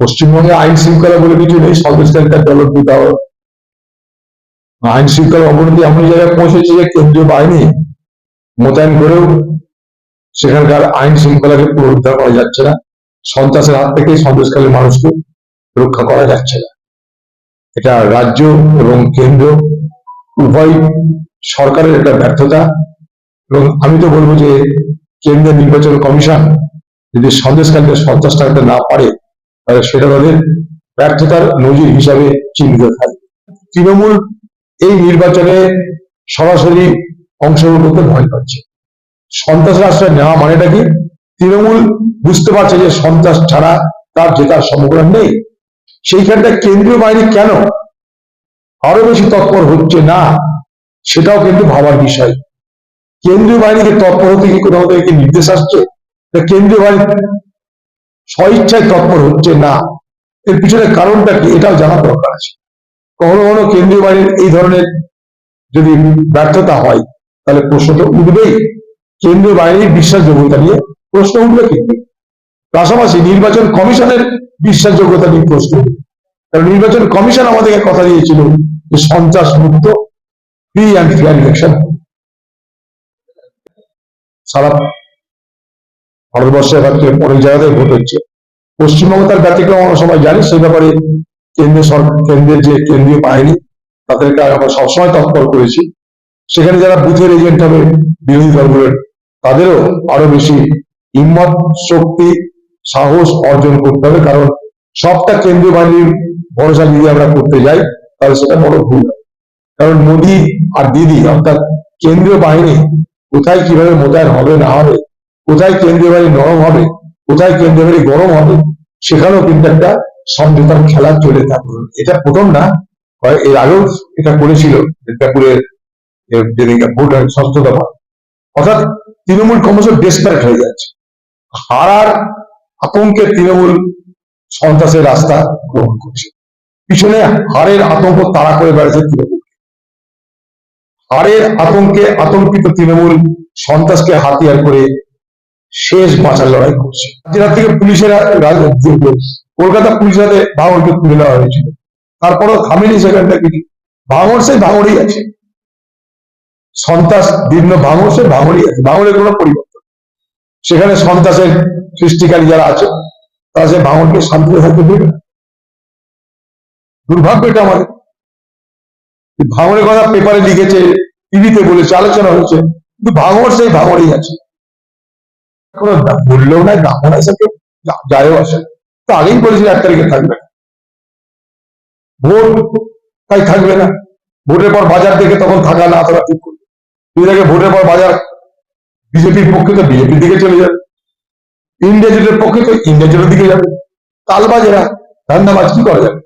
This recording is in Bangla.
পশ্চিমবঙ্গে আইন শৃঙ্খলা বলে কিছু নেই ডেভেলপ দিতে হবে আইন শৃঙ্খলা অবনতি এমন জায়গায় পৌঁছেছে যে কেন্দ্রীয় বাহিনী মোতায়েন করেও সেখানকার আইন শৃঙ্খলাকে পুনরুদ্ধার করা যাচ্ছে না। সন্ত্রাসের হাত থেকে সন্ত্রাসকারী মানুষকে রক্ষা করা যাচ্ছে না। এটা রাজ্য এবং কেন্দ্র, উভয় সরকারের একটা ব্যর্থতা। এবং আমি তো বলব যে কেন্দ্রীয় নির্বাচন কমিশন যদি সন্দেশকারীদের সন্ত্রাস না পারে সেটা তাদের ব্যর্থতার নজির হিসাবে চিহ্নিত থাকবে তৃণমূল এই নির্বাচনে সরাসরি অংশগ্রহণ করতে ভয় পাচ্ছে। সন্ত্রাসের আশ্রয় নেওয়া মানেটা কি? তৃণমূল বুঝতে পারছে যে সন্ত্রাস ছাড়া তার জেতার সম্ভাবনা নেই। সেইখানটা কেন্দ্রীয় বাহিনী কেন আরও বেশি তৎপর হচ্ছে না, সেটাও কিন্তু ভাবার বিষয়। কেন্দ্রীয় বাহিনীকে তৎপর হতে কি কোথাও থেকে নির্দেশ আসছে? কেন্দ্রীয় বাহিনী স্বইচ্ছায় তৎপর হচ্ছে না। এর পিছনে কারণটা কি? এটাও জানা দরকার আছে। কখনো কখনো কেন্দ্রীয় বাহিনীর এই ধরনের যদি ব্যর্থতা হয়, তাহলে প্রশ্ন তো উঠবেই। কেন্দ্রীয় বাহিনীর বিশ্বাসযোগ্যতা নিয়ে প্রশ্ন উঠবে কিন্তু পাশাপাশি নির্বাচন কমিশনের বিশ্বাসযোগ্যতা নিয়ে প্রশ্ন। কারণ নির্বাচন কমিশন আমাদেরকে কথা দিয়েছিল যে সন্ত্রাস মুক্ত ফ্রি অ্যান্ড ফেয়ার ইলেকশন সারা ভারতবর্ষে হচ্ছে অনেক জায়গাতেই ভোট হচ্ছে। পশ্চিমবঙ্গ তার ব্যতিক্রম আমরা সবাই জানি, সেই ব্যাপারে কেন্দ্রীয় সরকার কেন্দ্রের যে কেন্দ্রীয় বাহিনী, তাদেরকে আমরা সবসময় তৎপর করেছি। সেখানে যারা বুথের এজেন্ট হবে, বিরোধী দলগুলোর, তাদেরও আরও বেশি হিম্মত, শক্তি, সাহস অর্জন করতে হবে, কারণ সবটা কেন্দ্রীয় বাহিনীর ভরসা যদি আমরা করতে যাই, তাহলে সেটা বড় ভুল। কারণ মোদী আর দিদি, অর্থাৎ কেন্দ্রীয় বাহিনী কোথায় কীভাবে মোতায়েন হবে, না হবে কোথায় কেন্দ্রীয় বাড়ি নরম হবে, কোথায় কেন্দ্রীয় বাড়ি গরম হবে, সেখানেও কিন্তু একটা সমঝোতার খেলা চলে থাকবে। এটা প্রথম না এর আগেও এটা করেছিল ভোট হয়, ষষ্ঠ দফা। অর্থাৎ তৃণমূল ক্রমশ ডেসপারেট হয়ে যাচ্ছে। হারার আতঙ্কে তৃণমূল সন্ত্রাসের রাস্তা গ্রহণ করছে। পিছনে হারের আতঙ্ক তাড়া করে বেড়াচ্ছে তৃণমূল হারের আতঙ্কে আতঙ্কিত তৃণমূল সন্ত্রাসকে হাতিয়ার করে শেষ বাঁচার লড়াই করছে। রাত থেকে পুলিশের কলকাতা পুলিশের হাতে ভাঙড়কে তুলে নেওয়া হয়েছিল। তারপরও থামেনি সেখানটা কিছু ভাঙড় সেই ভাঙড়ই আছে। সন্ত্রাস দীর্ঘ ভাঙড় সে ভাঙড়ই আছে। ভাঙড়ের কোনো পরিবর্তন সেখানে সন্ত্রাসের সৃষ্টিকারী যারা আছে, তারা সে ভাঙড়কে শান্তিতে থাকতে দেবে। দুর্ভাগ্য এটা আমাদের। এই ভাঙড়ের কথা পেপারে লিখেছে, টিভিতে বলেছে, আলোচনা হয়েছে। কিন্তু ভাঙড় সেই ভাঙড়ই আছে। কোনো বললেও দামও নাই সে কেউ যায়ও আসে। তো আগেই বলেছিল এক তারিখে থাকবে। ভোট, তাই থাকবে না। ভোটের পর বাজার দেখে তখন থাকা না থাকা ঠিক করবে। যদি দেখে ভোটের পর বাজার বিজেপির পক্ষে তো বিজেপির দিকে চলে যাবে। ইন্ডিয়া জোটের পক্ষে তো ইন্ডিয়া জোটের দিকে যাবে। তালবাজেরা ধান্দাবাজ কি করা যাবে?